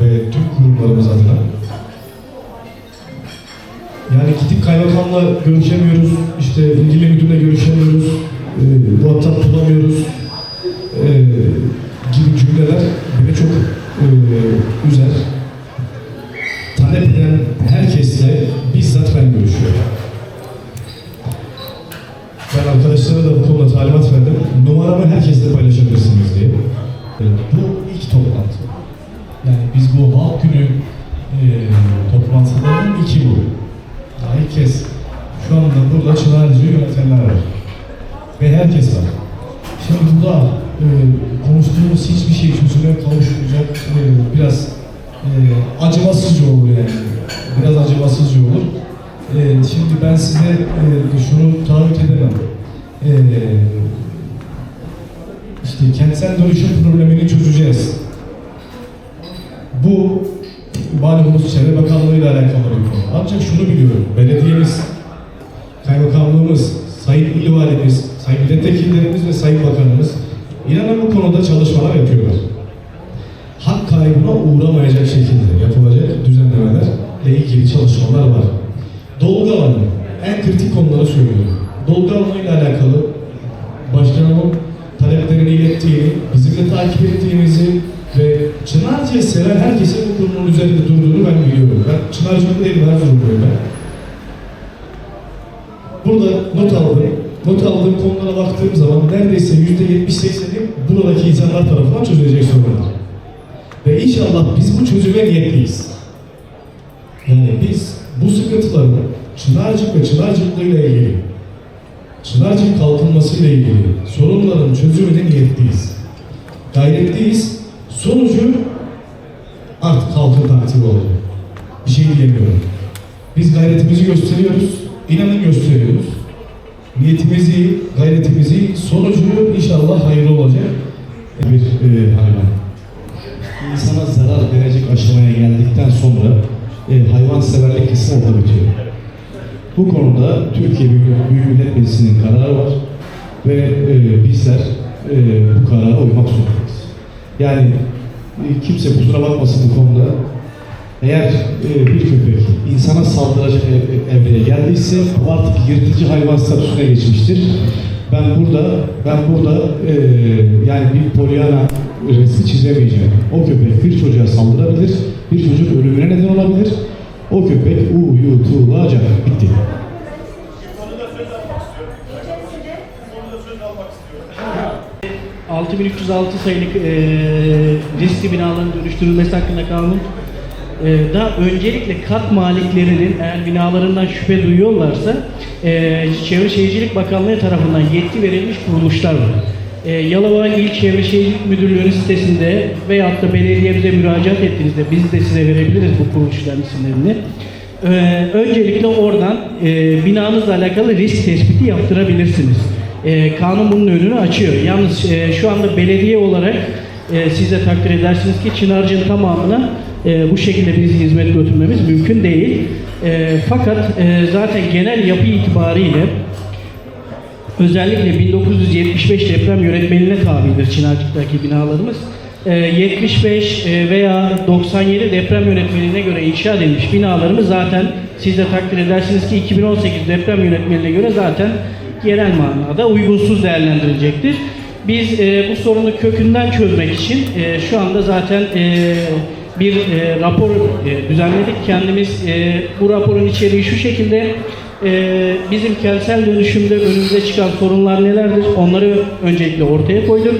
ve tüm kurumlarımız adına. Yani gidip kaymakamla görüşemiyoruz, işte ilgili müdürle görüşemiyoruz, e, muhatap bulamıyoruz e, gibi cümleler beni çok e, üzer. Talep eden herkesle halk günü e, toplantılarının iki bu. Daha ilk kez şu anda burada Çınarcı'yı yönetenler var. Ve herkes var. Şimdi burada e, konuştuğumuz hiçbir şey çözüme kavuşmayacak. E, biraz e, acımasızca olur yani. Biraz acımasızca olur. E, şimdi ben size e, şunu taahhüt edemem. E, işte kentsel dönüşüm problemini çözeceğiz. Bu malumunuz Çevre Bakanlığı ile alakalı bir konu. Ancak şunu biliyorum, belediyemiz, kaymakamlığımız, sayın il valimiz, sayın milletvekillerimiz ve sayın bakanımız inanın bu konuda çalışmalar yapıyorlar. Hak kaybına uğramayacak şekilde yapılacak düzenlemelerle ilgili çalışmalar var. Dolgu alanı, en kritik konuları söylüyorum. Dolgu alanı ile alakalı başkanımın taleplerini ilettiğini, bizim de takip ettiğimizi ve Çınarcı'yı seven konunun üzerinde durduğunu ben biliyorum. Ben Çınarcı'nın değil, Erzurumluyum ben. Burada not aldım. Not aldığım konulara baktığım zaman neredeyse yüzde yetmiş sekseni buradaki insanlar tarafından çözülecek sorunlar. Ve inşallah biz bu çözüme niyetliyiz. Yani biz bu sıkıntıların Çınarcık ve Çınarcıklı ile ilgili, Çınarcık kalkınması ile ilgili sorunların çözümüne niyetliyiz. Gayretliyiz. Sonucu artık halkın takdiri oldu. Bir şey diyemiyorum. Biz gayretimizi gösteriyoruz. İnanın gösteriyoruz. Niyetimiz iyi, gayretimiz iyi. Sonucu inşallah hayırlı olacak. Bir e, hayvan. İnsana zarar verecek aşamaya geldikten sonra e, hayvan severlik kısmı orada bitiyor. Bu konuda Türkiye Büyük, Millet Meclisi'nin kararı var ve e, bizler e, bu karara uymak zorundayız. Yani kimse kusura bakmasın bu konuda. Eğer e, bir köpek insana saldıracak ev- evreye geldiyse artık yırtıcı hayvan statüsüne geçmiştir. Ben burada ben burada e, yani bir polyana resmi çizemeyeceğim. O köpek bir çocuğa saldırabilir, bir çocuk ölümüne neden olabilir. O köpek uyutulacak. Bitti. 6306 sayılık e, riskli binaların dönüştürülmesi hakkında kanun e, da öncelikle kat maliklerinin eğer binalarından şüphe duyuyorlarsa e, Çevre Şehircilik Bakanlığı tarafından yetki verilmiş kuruluşlar var. E, Yalova İl Çevre Şehircilik Müdürlüğü'nün sitesinde veyahut da belediyemize müracaat ettiğinizde biz de size verebiliriz bu kuruluşların isimlerini. Ee, öncelikle oradan e, binanızla alakalı risk tespiti yaptırabilirsiniz. E, kanun bunun önünü açıyor. Yalnız e, şu anda belediye olarak e, siz de takdir edersiniz ki Çınarcık'ın tamamına e, bu şekilde biz hizmet götürmemiz mümkün değil. E, fakat e, zaten genel yapı itibariyle özellikle 1975 deprem yönetmeliğine tabidir Çınarcık'taki binalarımız. Ee, 75 e, veya 97 deprem yönetmeliğine göre inşa edilmiş binalarımız zaten siz de takdir edersiniz ki 2018 deprem yönetmeliğine göre zaten genel manada uygunsuz değerlendirilecektir. Biz e, bu sorunu kökünden çözmek için e, şu anda zaten e, bir e, rapor e, düzenledik. Kendimiz e, bu raporun içeriği şu şekilde ee, bizim kentsel dönüşümde önümüze çıkan sorunlar nelerdir? Onları öncelikle ortaya koyduk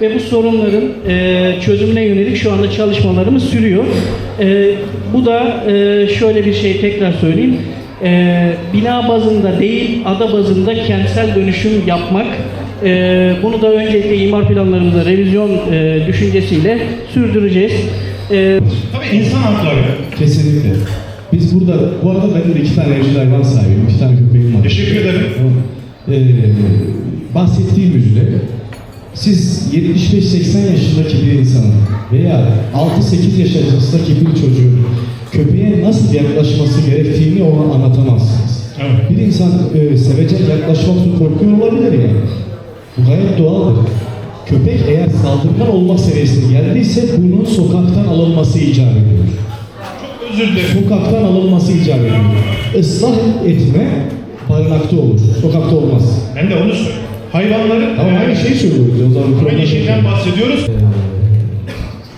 ve bu sorunların e, çözümüne yönelik şu anda çalışmalarımız sürüyor. E, bu da e, şöyle bir şey tekrar söyleyeyim. E, bina bazında değil, ada bazında kentsel dönüşüm yapmak. E, bunu da öncelikle imar planlarımıza revizyon e, düşüncesiyle sürdüreceğiz. E, Tabii insan hakları. Kesinlikle. Biz burada, bu arada ben de iki tane evcil hayvan sahibiyim, iki tane köpeğim var. Teşekkür ederim. Ee, bahsettiğim üzere siz 75-80 yaşındaki bir insanın veya 6-8 yaş arasındaki bir çocuğun köpeğe nasıl yaklaşması gerektiğini ona anlatamazsınız. Evet. Bir insan e, sevecen yaklaşmak için korkuyor olabilir yani. Bu gayet doğaldır. köpek eğer saldırgan olmak seviyesine geldiyse bunun sokaktan alınması icap ediyor. Özür dilerim. Sokaktan alınması icap ediyor. Islah etme barınakta olur. Sokakta olmaz. Ben de onu söylüyorum. Hayvanların Ama aynı şeyi söylüyoruz. O zaman Aynı şeyden bahsediyoruz.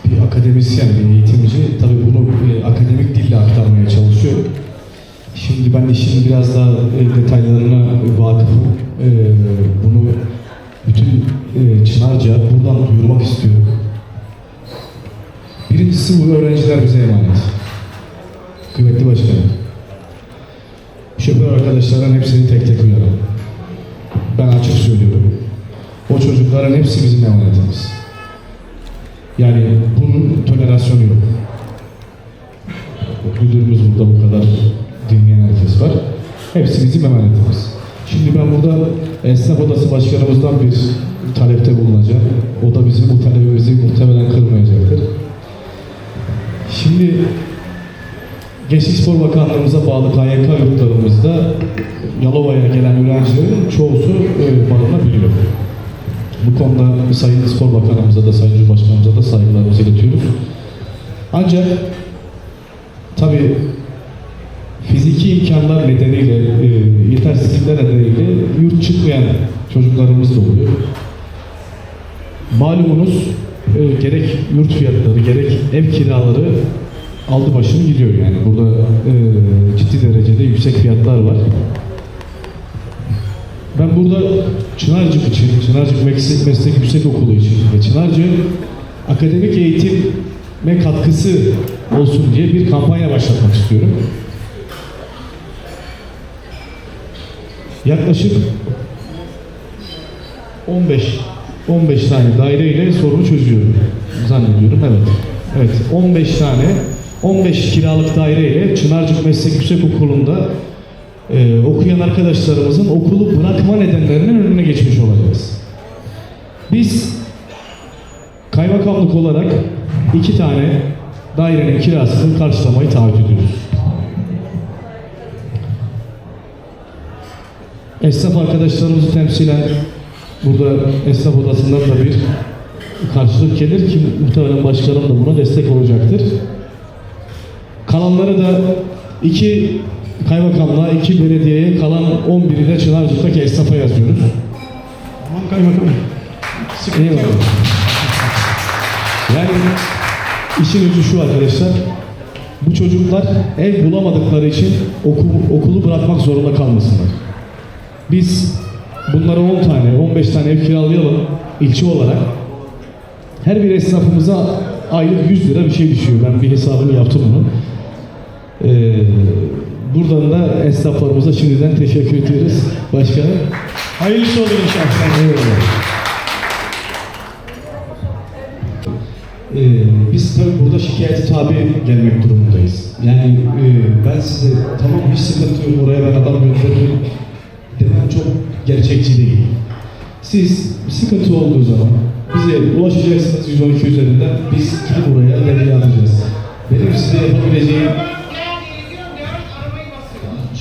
bir akademisyen, bir eğitimci tabii Şimdi ben işin biraz daha e, detaylarına vakıfım. E, bunu bütün e, Çınarca buradan duyurmak istiyorum. Birincisi bu öğrenciler bize emanet. Kıymetli başkanım. Şoför arkadaşların hepsini tek tek uyarım. Ben açık söylüyorum. O çocukların hepsi bizim emanetimiz. Yani bunun tolerasyonu yok. Müdürümüz burada bu kadar. Hepsi bizim emanetimiz. Şimdi ben burada esnaf odası başkanımızdan bir talepte bulunacağım. O da bizim bu talebimizi muhtemelen kırmayacaktır. Şimdi Gençlik Spor Bakanlığımıza bağlı KYK yurtlarımızda Yalova'ya gelen öğrencilerin çoğusu barınabiliyor. Bu konuda Sayın Spor Bakanımıza da Sayın Cumhurbaşkanımıza da saygılarımızı iletiyoruz. Ancak tabii imkanlar nedeniyle, e, yetersizlikler nedeniyle yurt çıkmayan çocuklarımız da oluyor. Malumunuz e, gerek yurt fiyatları, gerek ev kiraları aldı başını gidiyor yani. Burada e, ciddi derecede yüksek fiyatlar var. Ben burada Çınarcık için, Çınarcık Meslek, Meslek Yüksek Okulu için ve Çınarcık akademik eğitime katkısı olsun diye bir kampanya başlatmak istiyorum. Yaklaşık 15 15 tane daireyle sorunu çözüyorum zannediyorum. Evet. Evet. 15 tane 15 kiralık daireyle Çınarcık Meslek Yüksek Okulu'nda e, okuyan arkadaşlarımızın okulu bırakma nedenlerinin önüne geçmiş olacağız. Biz kaymakamlık olarak iki tane dairenin kirasını karşılamayı taahhüt ediyoruz. Esnaf arkadaşlarımızı temsilen burada esnaf odasından da bir karşılık gelir ki muhtemelen başkanım da buna destek olacaktır. Kalanları da iki kaymakamlığa, iki belediyeye kalan 11'i de Çınarcık'taki esnafa yazıyoruz. Tamam kaymakamım. Sıkıntı Eyvallah. yok. Yani işin özü şu arkadaşlar. Bu çocuklar ev bulamadıkları için okul, okulu bırakmak zorunda kalmasınlar. Biz bunlara 10 tane, 15 tane ev kiralayalım ilçe olarak. Her bir esnafımıza aylık 100 lira bir şey düşüyor. Ben bir hesabını yaptım bunu. Ee, buradan da esnaflarımıza şimdiden teşekkür ediyoruz. Başkanım. Hayırlısı olur inşallah. Ee, biz tabii burada şikayeti tabi gelmek durumundayız. Yani e, ben size tamam hiç sıkıntı yok oraya ben adam gönderirim gerçekçi değil. Siz sıkıntı olduğu zaman bize ulaşacaksınız 112 üzerinden biz gidip oraya devre alacağız. Benim size yapabileceğim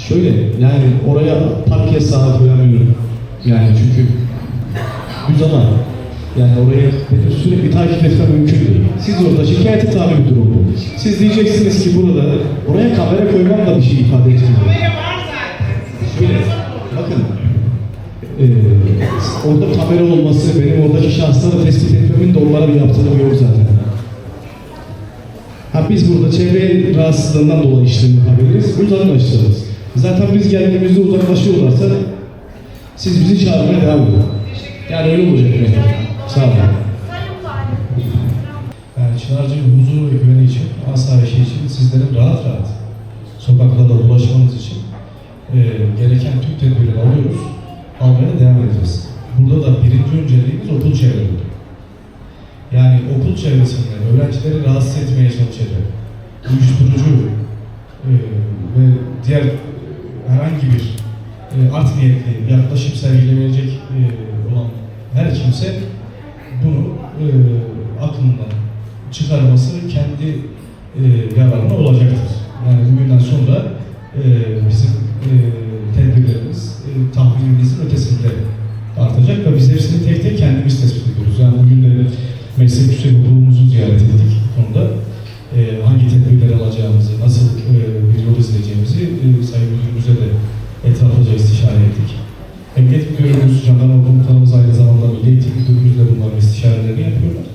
Şöyle yani oraya park yasağı koyamıyorum. Yani çünkü düz alan. Yani oraya benim sürekli takip etmem mümkün değil. Siz orada şikayete tabi bir durum bu. Siz diyeceksiniz ki burada oraya kamera koymam da bir şey ifade etmiyor. Şöyle bakın eee, orada kamera olması, benim oradaki şahsları tespit etmemin de onlara bir yaptığım yok zaten. Ha biz burada çevre rahatsızlığından dolayı işlem yapabiliriz, uzaklaştırırız. Zaten biz geldiğimizde uzaklaşıyorlarsa siz bizi çağırmaya devam edin. Yani öyle olacak yani. Sağ olun. Yani Çınarcı'nın huzuru ve güveni için, asayişi için sizlerin rahat rahat sokaklarda dolaşmanız için e, gereken tüm tedbirleri alıyoruz. Almaya devam edeceğiz. Burada da birinci önceliğimiz okul çevreleri. Yani okul çevresinde öğrencileri rahatsız etmeye çalışacak, uyuşturucu e, ve diğer herhangi bir e, art niyetli yaklaşım sergilemeyecek e, olan her kimse bunu e, aklından çıkarması kendi e, yararına olacaktır. Yani bugünden sonra e, bizim e, e, tahminimizin ötesinde artacak ve biz hepsini tek tek kendimiz tespit ediyoruz. Yani bugün de meslek yüksek okulumuzu ziyaret ettik konuda. E, hangi tedbirler alacağımızı, nasıl e, bir yol izleyeceğimizi e, Sayın Müdürümüze de etraflıca istişare ettik. Emniyet Müdürümüz, Jandarma Komutanımız aynı zamanda Milli Eğitim Müdürümüz de bunların istişarelerini yapıyorlar.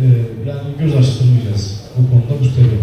E, yani göz açtırmayacağız. Bu konuda bu müstehcen